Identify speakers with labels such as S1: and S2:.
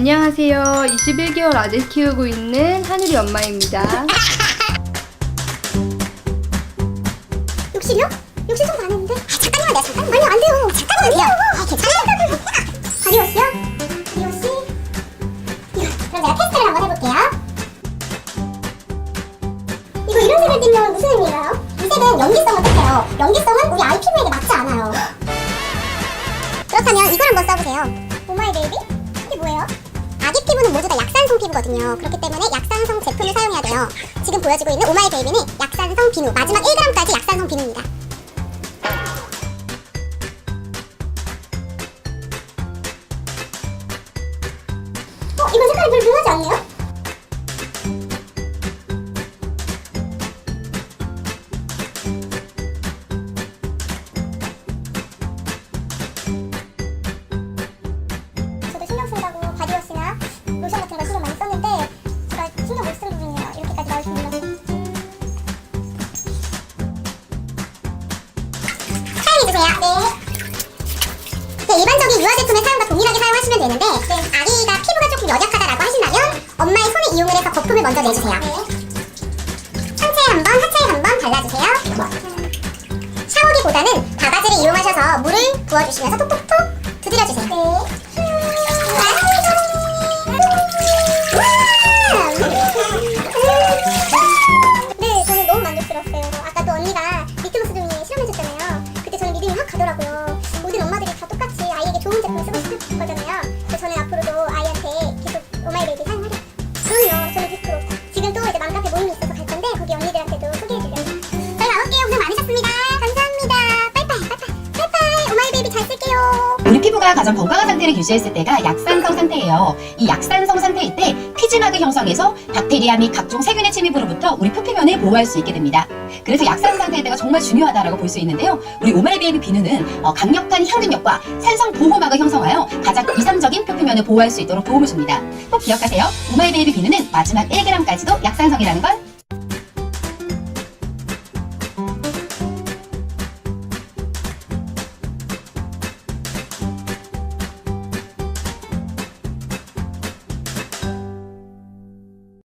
S1: 안녕하세요. 21개월 아들 키우고 있는 하늘이 엄마입니다.
S2: 욕실이요? 욕실 청소 안 했는데? 아, 잠깐만 내가 잠깐 아니 안 돼요 잠깐만 돼요 아 괜찮아요 바디워시요? 바디워시? 이거 그럼 내가 테스트를 한번 해볼게요 이거 이런 색을 띠면 무슨 의미인가요? 이 색은 연기성을 뜻해요 연기성은 우리 아이 피부에게 맞지 않아요 그렇다면 이걸 한번 써보세요 오마이 베이비? 이게 뭐예요? 아기 피부는 모두 다 약산성 피부거든요. 그렇기 때문에 약산성 제품을 사용해야 돼요. 지금 보여지고 있는 오마이 베이비는 약산성 비누, 마지막 1g까지 약산성 비누입니다. 어, 이거 색깔이 별로 변하지 않네요? 로션 같은 거 신경 많이 썼는데 제가 신경 못 쓴 부분이에요. 이렇게까지 나올 줄 몰라서. 사용해주세요. 네. 네, 일반적인 유화 제품의 사용과 동일하게 사용하시면 되는데 아기가 피부가 조금 연약하다라고 하신다면 엄마의 손을 이용을 해서 거품을 먼저 내주세요. 상체에 한 번, 하체에 한 번 발라주세요. 샤워기보다는 바가지를 이용하셔서 물을 부어주시면서 톡톡톡 가더라고요. 모든 엄마들이 다 똑같이 아이에게 좋은 제품 쓰고 싶을 거잖아요. 그래서 저는 앞으로도 아이한테 계속 오마이베이비 사용하려고. 그럼요, 저는 100%. 지금 또 이제 맘카페 모임이 있어서 갈 건데 거기 언니들한테도
S3: 피부가 가장 건강한 상태를 유지했을 때가 약산성 상태예요. 이 약산성 상태일 때 피지막을 형성해서 박테리아 및 각종 세균의 침입으로부터 우리 표피면을 보호할 수 있게 됩니다. 그래서 약산성 상태일 때가 정말 중요하다라고 볼 수 있는데요. 우리 오말베이비 비누는 어, 강력한 향균력과 산성 보호막을 형성하여 가장 이상적인 표피면을 보호할 수 있도록 도움을 줍니다. 꼭 기억하세요. 오말베이비 비누는 마지막 1g까지도 약산성이라는 걸